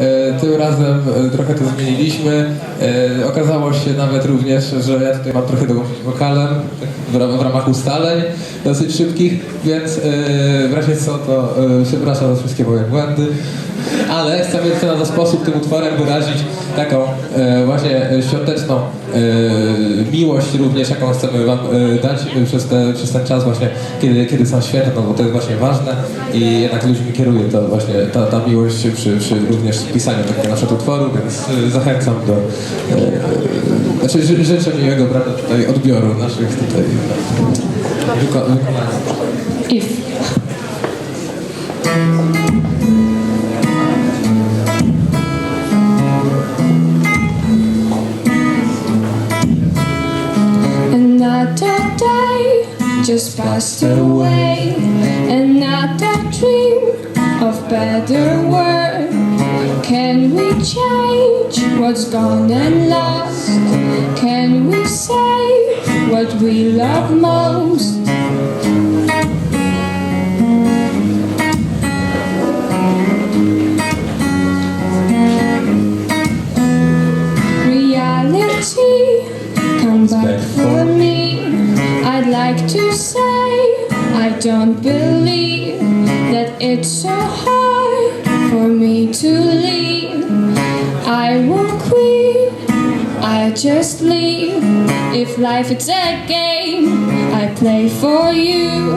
E, Tym razem e, trochę to zmieniliśmy. E, Okazało się nawet również, że ja tutaj mam trochę do wokalem w ram- w ramach ustaleń dosyć szybkich, więc w razie co to przepraszam za wszystkie moje błędy. Ale chcemy w ten sposób tym utworem wyrazić taką e, właśnie świąteczną e, miłość również, jaką chcemy Wam e, dać e, przez, te, przez ten czas właśnie, kiedy, kiedy są święta, no bo to jest właśnie ważne i jednak ludźmi kieruje to właśnie ta, ta miłość przy, przy również pisaniu takiego na przykład utworu, więc e, zachęcam do, e, znaczy ży- życzę miłego brata tutaj odbioru naszych tutaj wyko- wykonania. If. Just passed away. Another dream of better world. Can we change what's gone and lost? Can we save what we love most? reality come back for like to say I don't believe that it's so hard for me to leave. I won't quit, I just leave. If life is a game, I play for you.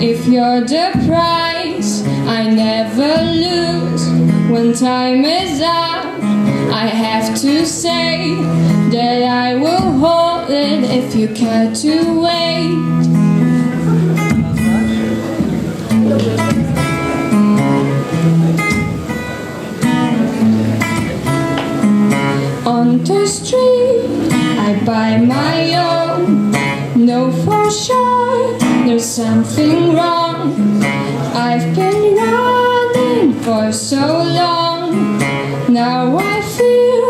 If you're the prize, I never lose. When time is up, I have to say that I will it if you care to wait. On the street, I buy my own. No, for sure there's something wrong. I've been running for so long. Now I feel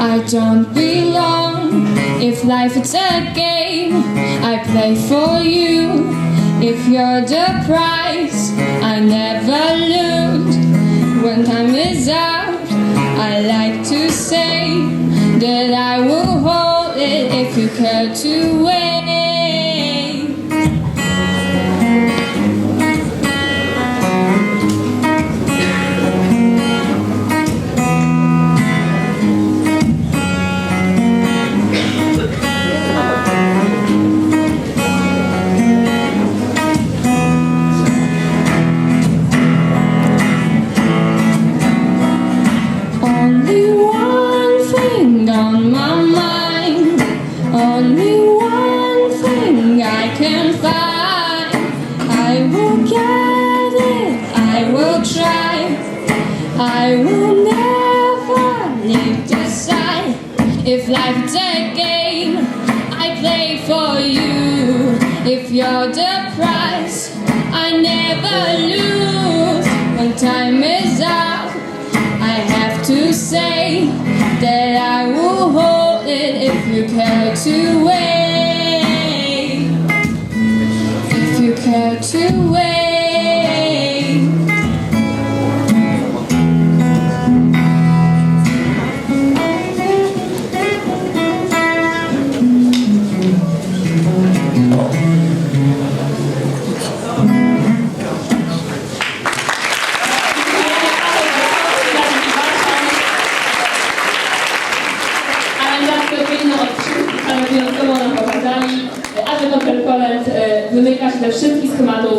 I don't. If life is a game, I play for you. If you're the prize, I never lose. When time is up, I like to say that I will hold it if you care to wait. Only one thing on my mind. Only one thing I can find. I will get it. I will try. I will never leave side. If life's a game, I play for you. If you're the prize, I never lose. When time care to wait. If you care to wait. Poland e, wymyka się ze wszystkich schematów.